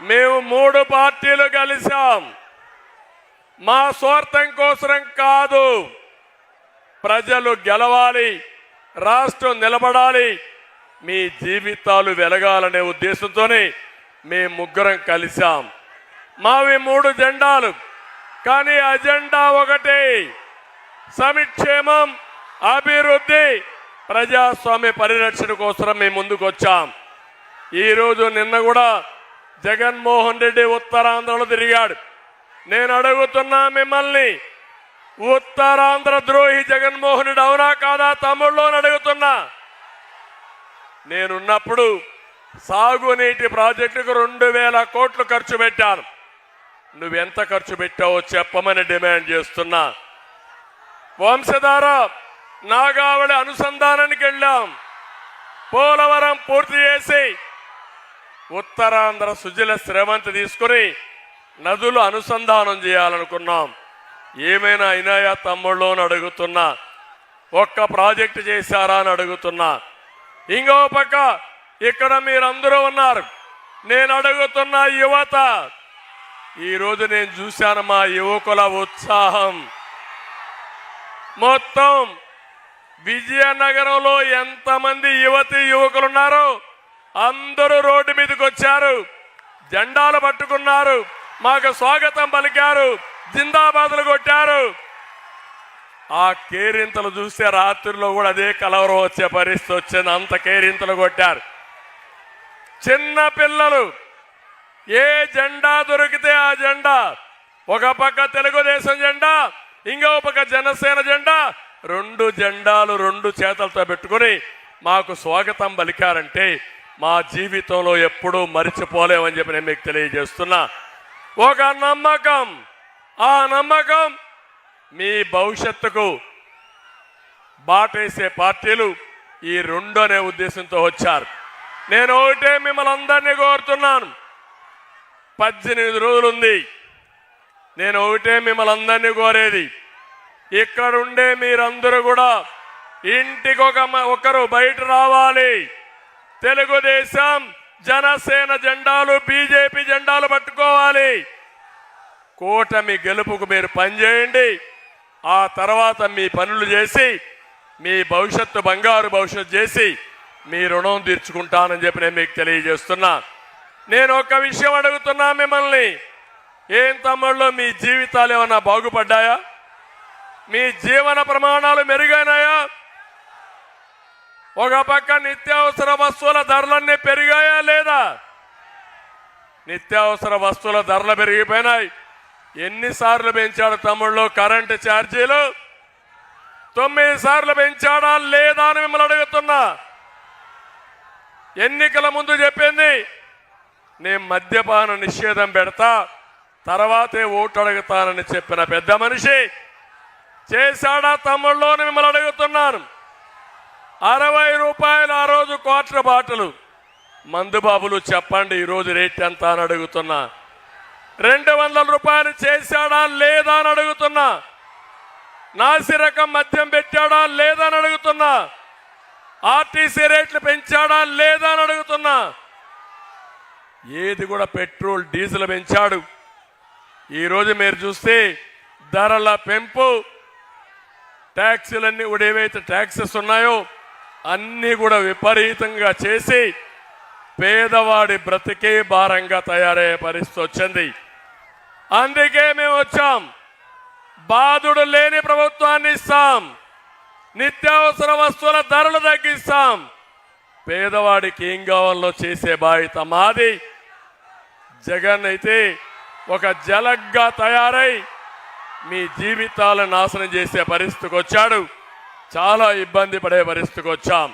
మేము మూడు పార్టీలు కలిసాం మా స్వార్థం కోసరం కాదు. ప్రజలు గెలవాలి రాష్ట్రం నిలబడాలి. మీ జీవితాలు వెలగాలనే ఉద్దేశంతోనే మేము ముగ్గురం కలిసాం మావి మూడు జెండాలు కానీ అజెండా ఒకటే. సమిక్షేమం అభివృద్ధి ప్రజాస్వామ్య పరిరక్షణ కోసం మేము ముందుకు వచ్చాం ఈరోజు నిన్న కూడా జగన్మోహన్ రెడ్డి ఉత్తరాంధ్రలో తిరిగాడు. నేను అడుగుతున్నా మిమ్మల్ని ఉత్తరాంధ్ర ద్రోహి జగన్మోహన్ రెడ్డి అవునా కాదా తమ్ముళ్ళు అని అడుగుతున్నా. నేనున్నప్పుడు సాగునీటి ప్రాజెక్టుకు రెండు వేల కోట్లు ఖర్చు పెట్టాను. నువ్వెంత ఖర్చు పెట్టావో చెప్పమని డిమాండ్ చేస్తున్నా. వంశధార నాగావళి అనుసంధానానికి వెళ్ళాం. పోలవరం పూర్తి చేసి ఉత్తరాంధ్ర సుజల శ్రమంతి తీసుకుని నదులు అనుసంధానం చేయాలనుకున్నాం. ఏమైనా అయినాయా తమ్ముళ్ళు అని అడుగుతున్నా. ఒక్క ప్రాజెక్టు చేశారా అని అడుగుతున్నా. ఇంకో పక్క ఇక్కడ మీరందరూ ఉన్నారు. నేను అడుగుతున్న యువత ఈరోజు నేను చూశాను మా యువకుల ఉత్సాహం. మొత్తం విజయనగరంలో ఎంతమంది యువతి యువకులు ఉన్నారో? అందరూ రోడ్డు మీదకి వచ్చారు. జెండాలు పట్టుకున్నారు. మాకు స్వాగతం పలికారు. జిందాబాదులు కొట్టారు. ఆ కేరింతలు చూస్తే రాత్రిలో కూడా అదే కలవరం వచ్చే పరిస్థితి వచ్చింది. అంత కేరింతలు కొట్టారు. చిన్న పిల్లలు ఏ జెండా దొరికితే ఆ జెండా? ఒక పక్క తెలుగుదేశం జెండా ఇంకో పక్క జనసేన జెండా. రెండు జెండాలు రెండు చేతులతో పెట్టుకుని మాకు స్వాగతం పలికారంటే మా జీవితంలో ఎప్పుడూ మరిచిపోలేమని చెప్పి నేను మీకు తెలియజేస్తున్నా. ఒక నమ్మకం ఆ నమ్మకం మీ భవిష్యత్తుకు బాటేసే పార్టీలు ఈ రెండు అనే ఉద్దేశంతో వచ్చారు. నేను ఒకటే మిమ్మల్ని అందరినీ కోరుతున్నాను. పద్దెనిమిది రోజులుంది. నేను ఒకటే మిమ్మల్ని అందరినీ కోరేది. ఇక్కడ ఉండే మీరందరూ కూడా ఇంటికి ఒక ఒకరు బయట రావాలి. తెలుగుదేశం జనసేన జెండాలు బీజేపీ జెండాలు పట్టుకోవాలి. కూటమి గెలుపుకు మీరు పనిచేయండి ఆ తర్వాత మీ పనులు చేసి మీ భవిష్యత్తు బంగారు భవిష్యత్తు చేసి మీ రుణం తీర్చుకుంటానని చెప్పి నేను మీకు తెలియజేస్తున్నా. నేను ఒక విషయం అడుగుతున్నా మిమ్మల్ని. ఏం తమ్ముళ్ళు మీ జీవితాలు ఏమన్నా బాగుపడ్డాయా? మీ జీవన ప్రమాణాలు మెరుగైనాయా? ఒక పక్క నిత్యావసర వస్తువుల ధరలన్నీ పెరిగాయా లేదా? నిత్యావసర వస్తువుల ధరలు పెరిగిపోయినాయి. ఎన్నిసార్లు పెంచాడు తమ్ముళ్ళు కరెంటు ఛార్జీలు? తొమ్మిది సార్లు పెంచాడా లేదా అని మిమ్మల్ని అడుగుతున్నా. ఎన్నికల ముందు చెప్పింది నేను మద్యపాన నిషేధం పెడతా తర్వాతే ఓటు అడుగుతానని చెప్పిన పెద్ద మనిషి. చేశాడా తమ్ముళ్ళు అని మిమ్మల్ని అడుగుతున్నాను అరవై రూపాయలు ఆ రోజు క్వార్టర్ బాటలు. మందుబాబులు చెప్పండి ఈరోజు రేట్ ఎంత అని అడుగుతున్నా. రెండు వందల రూపాయలు చేశాడా లేదా అని అడుగుతున్నా. నాసి రకం మద్యం పెట్టాడా లేదా అని అడుగుతున్నా. ఆర్టీసీ రేట్లు పెంచాడా లేదా అని అడుగుతున్నా. ఏది కూడా పెట్రోల్ డీజిల్ పెంచాడు. ఈరోజు మీరు చూస్తే ధరల పెంపు. ట్యాక్సీలన్నీ కూడా ఏవైతే ట్యాక్సెస్ ఉన్నాయో అన్నీ కూడా విపరీతంగా చేసి పేదవాడి బ్రతికే భారంగా తయారయ్యే పరిస్థితి వచ్చింది. అందుకే మేము వచ్చాం. బాధుడు లేని ప్రభుత్వాన్ని ఇస్తాం. నిత్యావసర వస్తువుల ధరలు తగ్గిస్తాం. పేదవాడికి ఏం కావాలో చేసే బాధ్యత మాది. జగన్ అయితే ఒక జలగ్గా తయారై మీ జీవితాలను నాశనం చేసే పరిస్థితికి వచ్చాడు. చాలా ఇబ్బంది పడే పరిస్థితికి వచ్చాం.